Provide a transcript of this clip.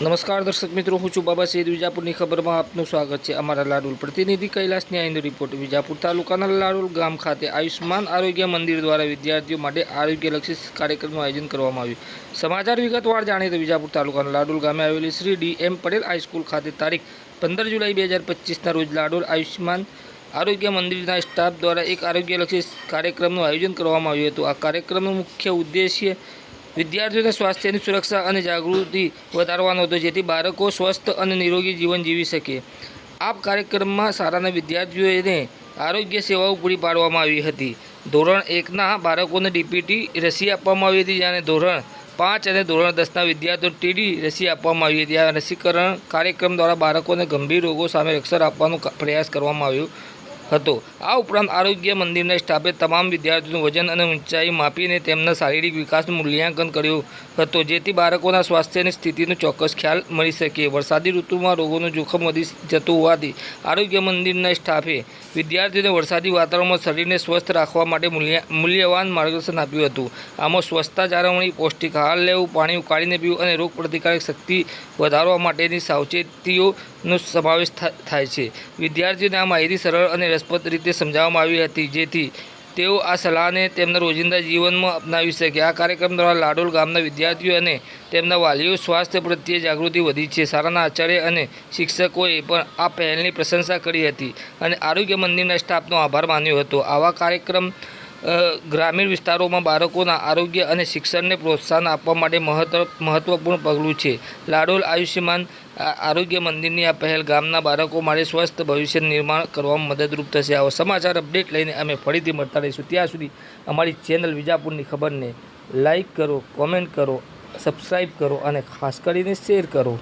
નમસ્કાર દર્શક મિત્રો, હું છું બાબા સૈદ વિજાપુરની ખબરમાં આપનું સ્વાગત છે. અમારા લાડુલ પ્રતિનિધિ કૈલાસ ન્યાયનો રિપોર્ટ. વિજાપુર તાલુકાના લાડુલ ગામ ખાતે આયુષ્માન આરોગ્ય મંદિર દ્વારા વિદ્યાર્થીઓ માટે આરોગ્યલક્ષી કાર્યક્રમનું આયોજન કરવામાં આવ્યું. સમાચાર વિગતવાર જાણીએ તો વિજાપુર તાલુકાના લાડુલ ગામે આવેલી Shri D M Patel high school ખાતે તારીખ પંદર જુલાઈ બે હજાર પચીસના રોજ લાડુલ આયુષ્માન આરોગ્ય મંદિરના સ્ટાફ દ્વારા એક આરોગ્યલક્ષી કાર્યક્રમનું આયોજન કરવામાં આવ્યું હતું. આ કાર્યક્રમનો મુખ્ય ઉદ્દેશ્ય વિદ્યાર્થીઓના સ્વાસ્થ્યની સુરક્ષા અને જાગૃતિ વધારવાનો હતો, જેથી બાળકો સ્વસ્થ અને નિરોગી જીવન જીવી શકે. આ કાર્યક્રમમાં શાળાના વિદ્યાર્થીઓને આરોગ્ય સેવાઓ પૂરી પાડવામાં આવી હતી. ધોરણ એકના બાળકોને ડીપીટી રસી આપવામાં આવી હતી, જ્યારે ધોરણ પાંચ અને ધોરણ દસના વિદ્યાર્થીઓ ટીડી રસી આપવામાં આવી હતી. આ રસીકરણ કાર્યક્રમ દ્વારા બાળકોને ગંભીર રોગો સામે રક્ષણ આપવાનો પ્રયાસ કરવામાં આવ્યો. હતો. આ ઉપરાંત આરોગ્ય મંદિરના સ્ટાફે તમામ વિદ્યાર્થીઓનું વજન અને ઊંચાઈ માપીને તેમના શારીરિક વિકાસનું મૂલ્યાંકન કર્યું હતું, જેથી બાળકોના સ્વાસ્થ્યની સ્થિતિનો ચોક્કસ ખ્યાલ મળી શકે. વરસાદી ઋતુમાં રોગોનું જોખમ વધી જતું હોવાથી આરોગ્ય મંદિરના સ્ટાફે વિદ્યાર્થીઓને વરસાદી વાતાવરણમાં શરીરને સ્વસ્થ રાખવા માટે મૂલ્યા, મૂલ્યવાન માર્ગદર્શન આપ્યું હતું. આમાં સ્વચ્છતા જાળવણી, પૌષ્ટિક આહાર લેવું, પાણી ઉકાળીને પીવું અને રોગ પ્રતિકારક શક્તિ વધારવા માટેની સાવચેતીઓનો સમાવેશ થાય છે. વિદ્યાર્થીઓને આ માહિતી સરળ અને રસપ્રદ રીતે સમજાવવામાં આવી હતી. જેથી તેઓ આ સલાહને તેમના રોજિંદા જીવનમાં અપનાવી શકે. આ કાર્યક્રમ દ્વારા લાડોલ ગામના વિદ્યાર્થીઓ અને તેમના વાલીઓ સ્વાસ્થ્ય પ્રત્યે જાગૃતિ વધી છે. શાળાના આચાર્ય અને શિક્ષકોએ પણ આ પહેલની પ્રશંસા કરી હતી અને આરોગ્ય મંદિરના સ્ટાફનો આભાર માન્યો હતો. આવા કાર્યક્રમ ગ્રામીણ વિસ્તારોમાં બાળકોના આરોગ્ય અને શિક્ષણને પ્રોત્સાહન આપવા માટે મહત્વ, મહત્વપૂર્ણ પગલું છે. લાડોલ આયુષ્યમાન આરોગ્ય મંદિરની આ પહેલ ગામના બાળકો માટે સ્વસ્થ ભવિષ્ય નિર્માણ કરવામાં મદદરૂપ થશે. આવો સમાચાર અપડેટ લઈને અમે ફરીથી મળતા રહીશું. ત્યાં સુધી અમારી ચેનલ વિજાપુરની ખબરને લાઈક કરો, કોમેન્ટ કરો સબસ્ક્રાઈબ કરો અને ખાસ કરીને શેર કરો.